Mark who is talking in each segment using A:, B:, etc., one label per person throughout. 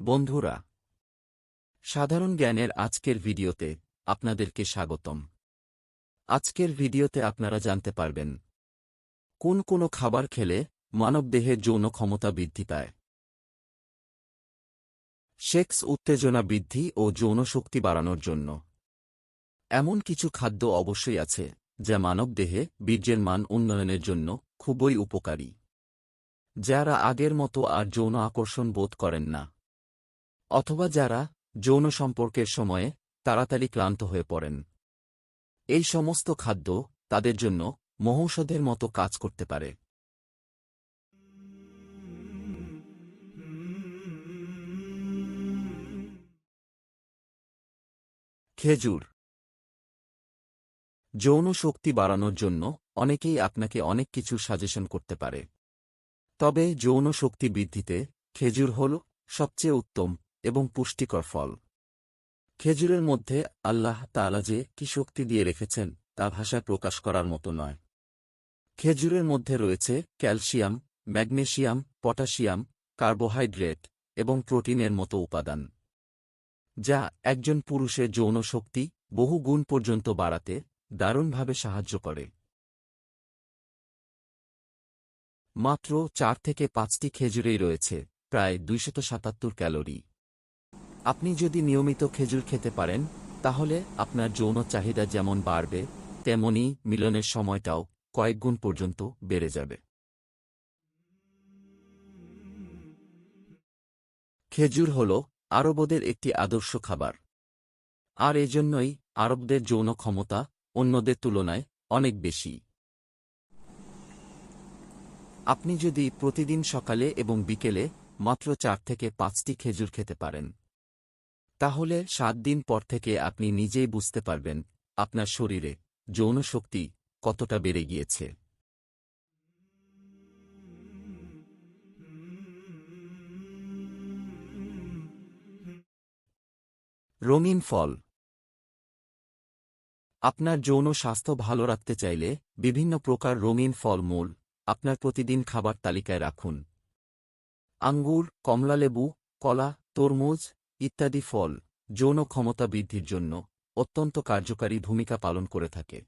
A: বন্ধুরা, সাধারণ জ্ঞানের আজকের ভিডিওতে আপনাদেরকে স্বাগতম। আজকের ভিডিওতে আপনারা জানতে পারবেন, কোন কোন খাবার খেলে মানবদেহে যৌন ক্ষমতা বৃদ্ধি পায়। সেক্স উত্তেজনা বৃদ্ধি ও যৌন শক্তি বাড়ানোর জন্য। এমন কিছু খাদ্য অবশ্যই আছে, যা মানবদেহে বীর্যের মান উন্নয়নের জন্য খুবই উপকারী, যারা আগের মতো আর যৌন আকর্ষণ বোধ করেন না। অথবা যারা যৌন সম্পর্কের সময়ে তাড়াতাড়ি ক্লান্ত হয়ে পড়েন। এই সমস্ত খাদ্য তাদের জন্য মহৌষধের মতো কাজ করতে পারে। খেজুর। যৌন শক্তি বাড়ানোর জন্য অনেকেই আপনাকে অনেক কিছু সাজেশন করতে পারে। তবে যৌন শক্তি বৃদ্ধিতে খেজুর হল সবচেয়ে উত্তম এবং পুষ্টিকর ফল। খেজুরের মধ্যে আল্লাহ তাআলা যে কি শক্তি দিয়ে রেখেছেন, তা ভাষায় প্রকাশ করার মতো নয়। খেজুরের মধ্যে রয়েছে ক্যালসিয়াম ম্যাগনেশিয়াম পটাশিয়াম কার্বোহাইড্রেট এবং প্রোটিনের মতো উপাদান, যা একজন পুরুষের যৌন শক্তি বহু গুণ পর্যন্ত বাড়াতে দারুণভাবে সাহায্য করে। মাত্র চার থেকে পাঁচটি খেজুরেই রয়েছে, প্রায় দুইশত সাতাত্তর ক্যালোরি। আপনি যদি নিয়মিত খেজুর খেতে পারেন, তাহলে আপনার যৌন চাহিদা যেমন বাড়বে, তেমনি মিলনের সময়টাও কয়েক গুণ পর্যন্ত বেড়ে যাবে। খেজুর হল আরবদের একটি আদর্শ খাবার। আর এজন্যই আরবদের যৌন ক্ষমতা অন্যদের তুলনায় অনেক বেশি। আপনি যদি প্রতিদিন সকালে এবং বিকেলে মাত্র চার থেকে পাঁচটি খেজুর খেতে পারেন তাহলে সাত দিন পর থেকে আপনি নিজেই বুঝতে পারবেন, আপনার শরীরে যৌন শক্তি কতটা বেড়ে গিয়েছে। রঙিন ফল। আপনার যৌন স্বাস্থ্য ভালো রাখতে চাইলে বিভিন্ন প্রকার রঙিন ফলমূল আপনার প্রতিদিন খাবার তালিকায় রাখুন। আঙ্গুর, কমলালেবু, কলা, তরমুজ ইত্যাদি ফল যৌন ক্ষমতা বৃদ্ধির জন্য অত্যন্ত কার্যকারী ভূমিকা পালন করে থাকে।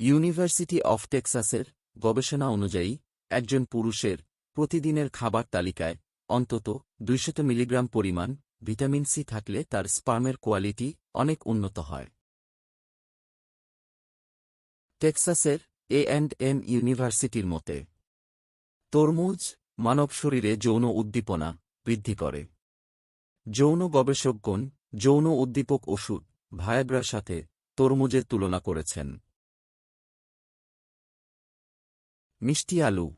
A: ইউনিভার্সিটি অফ টেক্সাসের গবেষণা অনুযায়ী একজন পুরুষের প্রতিদিনের খাবার তালিকায় অন্তত দুইশত মিলিগ্রাম পরিমাণ ভিটামিন সি থাকলে তার স্পার্মের কোয়ালিটি অনেক উন্নত হয়। টেক্সাসের এ অ্যান্ড এম ইউনিভার্সিটির মতে, তরমুজ মানব শরীরে যৌন উদ্দীপনা বৃদ্ধি করে। যৌন গবেষকগণ যৌন উদ্দীপক ওষুধ, ভায়াগ্রার সাথে তরমুজের তুলনা করেছেন। মিষ্টি আলু।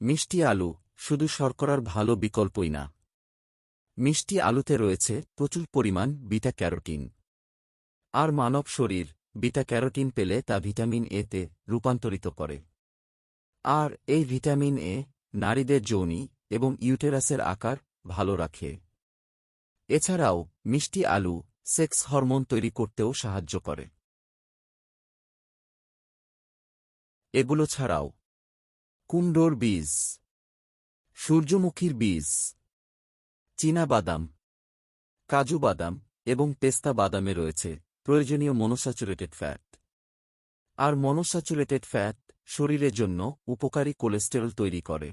A: মিষ্টি আলু শুধু শর্করার ভালো বিকল্পই না। মিষ্টি আলুতে রয়েছে প্রচুর পরিমাণ বিটা ক্যারোটিন আর মানব শরীর বিটা ক্যারোটিন পেলে তা ভিটামিন এতে রূপান্তরিত করে। আর এই ভিটামিন এ নারীদের যৌনি এবং ইউটেরাসের আকার ভালো রাখে। এছাড়াও, মিষ্টি আলু সেক্স হরমোন তৈরি করতেও সাহায্য করে। এগুলো ছাড়াও, কুমড়োর বীজ, সূর্যমুখীর বীজ বাদাম কাজু বাদাম এবং পেস্তা বাদামে রয়েছে প্রয়োজনীয় মনোস্যাচুরেটেড ফ্যাট আর মনোস্যাচুরেটেড ফ্যাট শরীরের জন্য উপকারী কোলেস্টেরল তৈরি করে।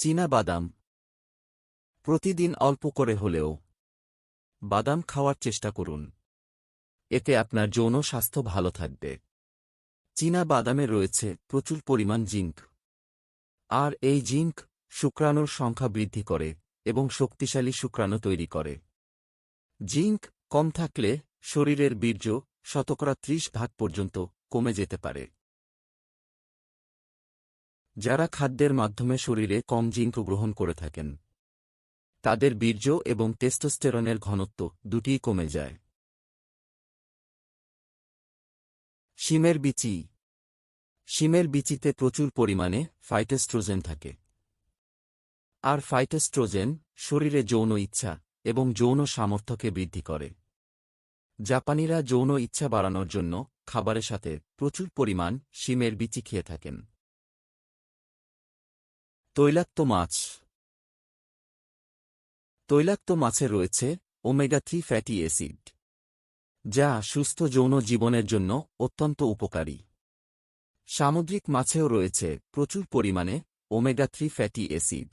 A: চীনা বাদাম। প্রতিদিন অল্প করে হলেও বাদাম খাওয়ার চেষ্টা করুন। এতে আপনার যৌন স্বাস্থ্য ভালো থাকবে। চীনা বাদামে রয়েছে প্রচুর পরিমাণ জিঙ্ক আর এই জিঙ্ক শুক্রাণুর সংখ্যা বৃদ্ধি করে এবং শক্তিশালী শুক্রাণু তৈরি করে। জিঙ্ক কম থাকলে শরীরের বীর্য শতকরা ত্রিশ ভাগ পর্যন্ত কমে যেতে পারে। যারা খাদ্যের মাধ্যমে শরীরে কম জিঙ্ক গ্রহণ করে থাকেন। তাদের বীর্য এবং টেস্টোস্টেরনের ঘনত্ব দুটিই কমে যায়। শিমের বিচি। শিমের বিচিতে প্রচুর পরিমাণে ফাইটোস্ট্রোজেন থাকে। আর ফাইটোস্ট্রোজেন শরীরে যৌন ইচ্ছা এবং যৌন সামর্থ্যকে বৃদ্ধি করে। জাপানিরা যৌন ইচ্ছা বাড়ানোর জন্য খাবারের সাথে প্রচুর পরিমাণ শিমের বিচি খেয়ে থাকেন। তৈলাক্ত মাছ। তৈলাক্ত মাছে রয়েছে ওমেগা থ্রি ফ্যাটি অ্যাসিড যা সুস্থ যৌন জীবনের জন্য অত্যন্ত উপকারী। সামুদ্রিক মাছেও রয়েছে প্রচুর পরিমাণে omega three fatty acid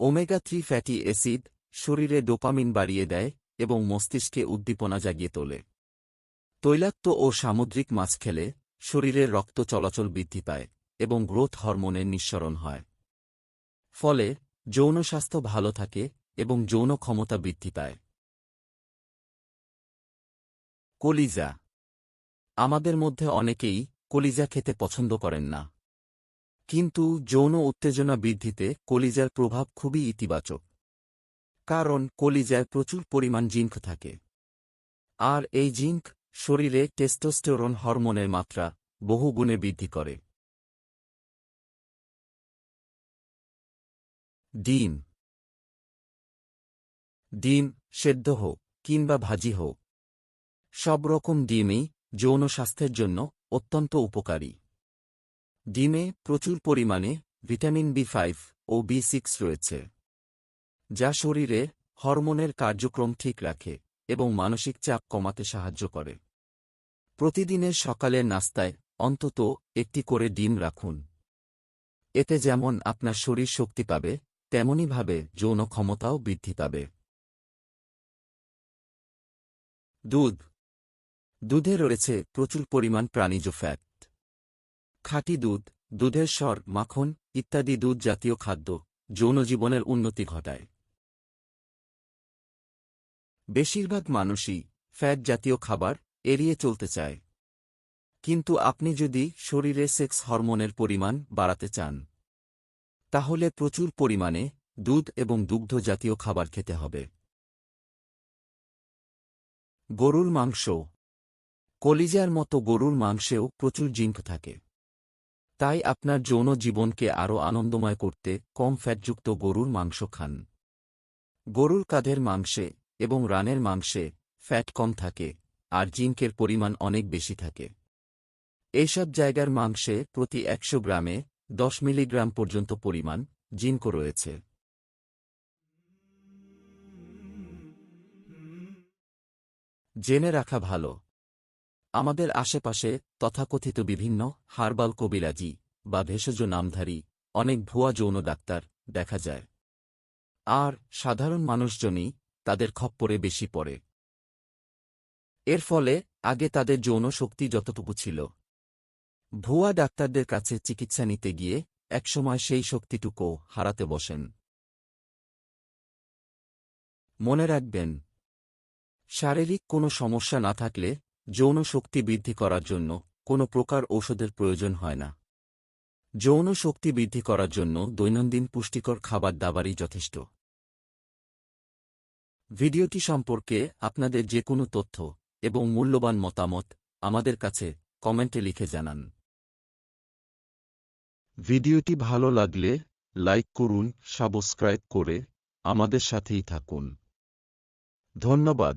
A: omega three fatty acid শরীরে ডোপামিন বাড়িয়ে দেয় এবং মস্তিষ্কে উদ্দীপনা জাগিয়ে তোলে। তৈলাক্ত ও সামুদ্রিক মাছ খেলে শরীরের রক্ত চলাচল বৃদ্ধি পায় এবং গ্রোথ হরমোনের নিঃসরণ হয়। ফলে যৌন স্বাস্থ্য ভালো থাকে এবং যৌন ক্ষমতা বৃদ্ধি পায়। কলিজা। আমাদের মধ্যে অনেকেই কলিজা খেতে পছন্দ করেন না। কিন্তু যৌন উত্তেজনা বৃদ্ধিতে কলিজার প্রভাব খুবই ইতিবাচক। কারণ কলিজায় প্রচুর পরিমাণ জিঙ্ক থাকে। আর এই জিঙ্ক শরীরে টেস্টোস্টেরন হরমোনের মাত্রা বহুগুণে বৃদ্ধি করে। ডিম। ডিম সেদ্ধ হোক কিংবা ভাজি হোক। সব রকম ডিমই যৌন স্বাস্থ্যের জন্য অত্যন্ত উপকারী। ডিমে প্রচুর পরিমাণে ভিটামিন বি ফাইভ ও বি সিক্স রয়েছে, যা শরীরে হরমোনের কার্যক্রম ঠিক রাখে এবং মানসিক চাপ কমাতে সাহায্য করে। প্রতিদিনের সকালের নাস্তায় অন্তত একটি করে ডিম রাখুন। এতে যেমন আপনার শরীর শক্তি পাবে তেমনইভাবে যৌন ক্ষমতাও বৃদ্ধি পাবে। দুধ। দুধে রয়েছে প্রচুর পরিমাণ প্রাণীজ ফ্যাট খাঁটি দুধ, দুধের স্বর, মাখন, ইত্যাদি দুধ জাতীয় খাদ্য যৌন জীবনের উন্নতি ঘটায়। বেশিরভাগ মানুষই ফ্যাট জাতীয় খাবার এড়িয়ে চলতে চায়। কিন্তু আপনি যদি শরীরে সেক্স হরমোনের পরিমাণ বাড়াতে চান তাহলে প্রচুর পরিমাণে দুধ এবং দুগ্ধ জাতীয় খাবার খেতে হবে। গরুর মাংস। কলিজার মতো গরুর মাংসেও প্রচুর জিঙ্ক থাকে। তাই আপনার যৌন জীবনকে আরও আনন্দময় করতে কম ফ্যাটযুক্ত গরুর মাংস খান। গরুর কাঁধের মাংসে এবং রানের মাংসে ফ্যাট কম থাকে আর জিঙ্কের পরিমাণ অনেক বেশি থাকে। এসব জায়গার মাংসে প্রতি একশো গ্রামে দশ মিলিগ্রাম পর্যন্ত পরিমাণ জিঙ্ক রয়েছে। জেনে রাখা ভালো। আমাদের আশেপাশে তথাকথিত বিভিন্ন হার্বাল কবিরাজি বা ভেষজ নামধারী অনেক ভুয়া যৌন ডাক্তার দেখা যায়। আর সাধারণ মানুষজনই তাদের খপ্পরে বেশি পড়ে। এর ফলে আগে তাদের যৌন শক্তি যতটুকু ছিল ভুয়া ডাক্তারদের কাছে চিকিৎসা নিতে গিয়ে একসময় সেই শক্তিটুকু হারাতে বসেন। মনে রাখবেন, শারীরিক কোনো সমস্যা না থাকলে যৌন শক্তি বৃদ্ধি করার জন্য কোনো প্রকার ঔষধের প্রয়োজন হয় না। যৌন শক্তি বৃদ্ধি করার জন্য দৈনন্দিন পুষ্টিকর খাবার দাবারই যথেষ্ট। ভিডিওটি সম্পর্কে আপনাদের যে কোনো তথ্য এবং মূল্যবান মতামত আমাদের কাছে কমেন্টে লিখে জানান। ভিডিওটি ভালো লাগলে লাইক করুন সাবস্ক্রাইব করে আমাদের সাথেই থাকুন। ধন্যবাদ।